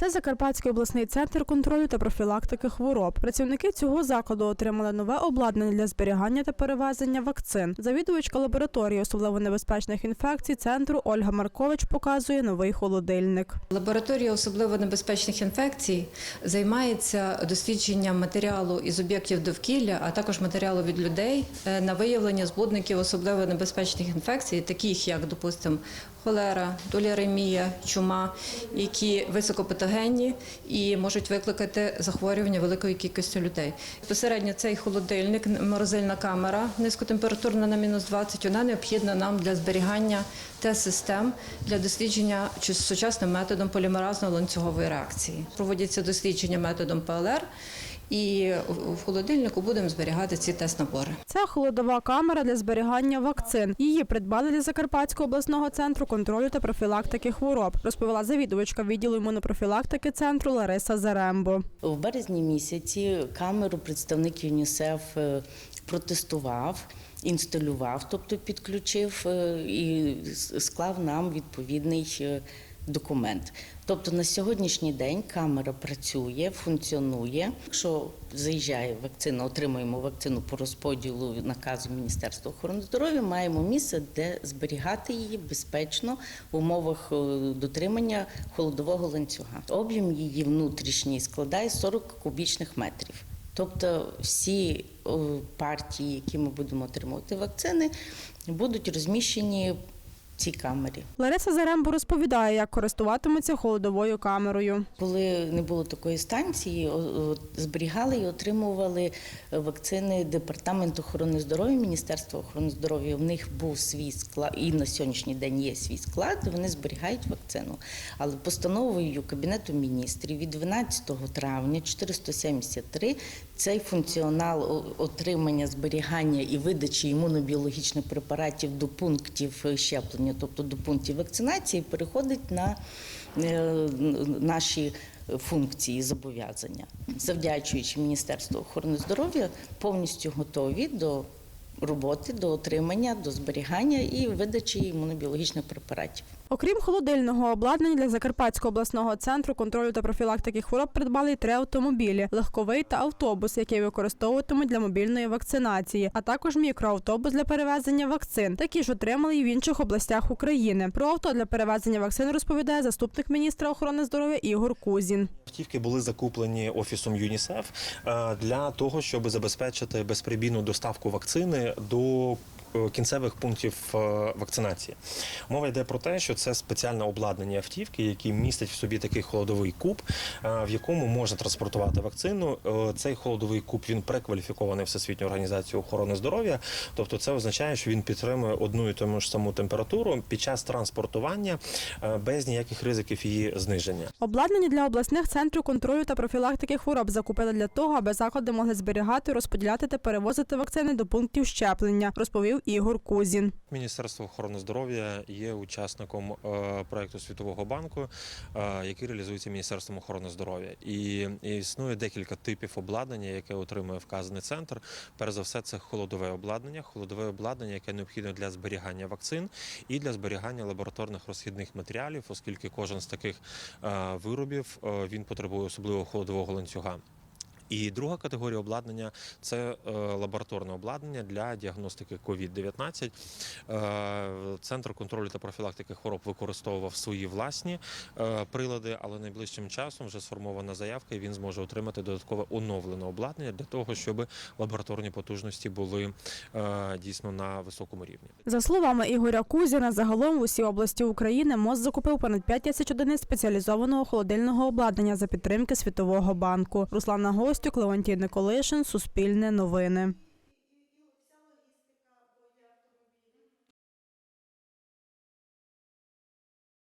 Це Закарпатський обласний центр контролю та профілактики хвороб. Працівники цього закладу отримали нове обладнання для зберігання та перевезення вакцин. Завідувачка лабораторії особливо небезпечних інфекцій центру Ольга Маркович показує новий холодильник. Лабораторія особливо небезпечних інфекцій займається дослідженням матеріалу із об'єктів довкілля, а також матеріалу від людей е, на виявлення збудників особливо небезпечних інфекцій, таких як, допустимо, холера, доліаремія, чума, які високопатогенні і можуть викликати захворювання великої кількості людей. Посередньо цей холодильник, морозильна камера низькотемпературна на мінус 20, вона необхідна нам для зберігання тест-систем для дослідження чи- сучасним методом полімеразно-ланцюгової реакції. Проводяться дослідження методом ПЛР, і в- холодильнику будемо зберігати ці тест-набори. Це холодова камера для зберігання вакцин. Її придбали для Закарпатського обласного центру контролю та профілактики хвороб, розповіла завідувачка відділу імунопрофілактики центру Лариса Зарембо. В березні місяці камеру представник ЮНІСЕФ е, протестував, інсталював, тобто підключив е, і склав нам відповідний е, документ. Тобто на сьогоднішній день камера працює, функціонує. Якщо заїжджає вакцина, отримуємо вакцину по розподілу наказу Міністерства охорони здоров'я, маємо місце, де зберігати її безпечно в умовах е, дотримання холодового ланцюга. Об'єм її внутрішній складає 40 кубічних метрів. Тобто всі партії, які ми будемо отримувати вакцини, будуть розміщені цій камері. Лариса Зарембо розповідає, як користуватиметься холодовою камерою. Коли не було такої станції, зберігали і отримували е, вакцини департаменту охорони здоров'я, Міністерства охорони здоров'я. В них був свій склад, і на сьогоднішній день є свій склад. Вони зберігають вакцину. Але постановою Кабінету міністрів від 12 травня 473 цей функціонал отримання, зберігання і видачі імунобіологічних препаратів до пунктів е, щеплення, тобто до пунктів вакцинації, переходить на е, наші функції зобов'язання. Завдячуючи Міністерству охорони здоров'я, повністю готові до роботи, до отримання, до зберігання і видачі імунобіологічних препаратів. Окрім холодильного обладнання для Закарпатського обласного центру контролю та профілактики хвороб придбали й три автомобілі: легковий та автобус, який використовуватимуть для мобільної вакцинації, а також мікроавтобус для перевезення вакцин. Такі ж отримали і в інших областях України. Про авто для перевезення вакцин розповідає заступник міністра охорони здоров'я Ігор Кузін. Автівки були закуплені офісом ЮНІСЕФ е, для того, щоб забезпечити безперебійну доставку вакцини до кінцевих пунктів е, вакцинації. Мова йде про те, що це спеціальне обладнання автівки, які містять в собі такий холодовий куб, е, в якому можна транспортувати вакцину. Е, Цей холодовий куб він прекваліфікований Всесвітньою організацією охорони здоров'я. Тобто, це означає, що він підтримує одну і тому ж саму температуру під час транспортування без ніяких ризиків її зниження. Обладнання для обласних центрів контролю та профілактики хвороб закупили для того, аби заклади могли зберігати, розподіляти та перевозити вакцини до пунктів щеплення, розповів Ігор Кузін. Міністерство охорони здоров'я є учасником е, проекту Світового банку, е, який реалізується Міністерством охорони здоров'я. І, існує декілька типів обладнання, яке отримує вказаний центр. Перш за все, це холодове обладнання, холодове обладнання, яке необхідне для зберігання вакцин і для зберігання лабораторних розхідних матеріалів, оскільки кожен з таких е, виробів він потребує особливого холодового ланцюга. І друга категорія обладнання це е, лабораторне обладнання для діагностики COVID-19. Е, Центр контролю та профілактики хвороб використовував свої власні е, прилади, але найближчим часом вже сформована заявка, і він зможе отримати додаткове оновлене обладнання для того, щоб лабораторні потужності були дійсно на високому рівні. За словами Ігоря Кузіна, загалом в усій області України МОЗ закупив понад 5 тисяч одиниць спеціалізованого холодильного обладнання за підтримки Світового банку. Руслана Гостюк, Леонтій Николишин, Суспільне новини.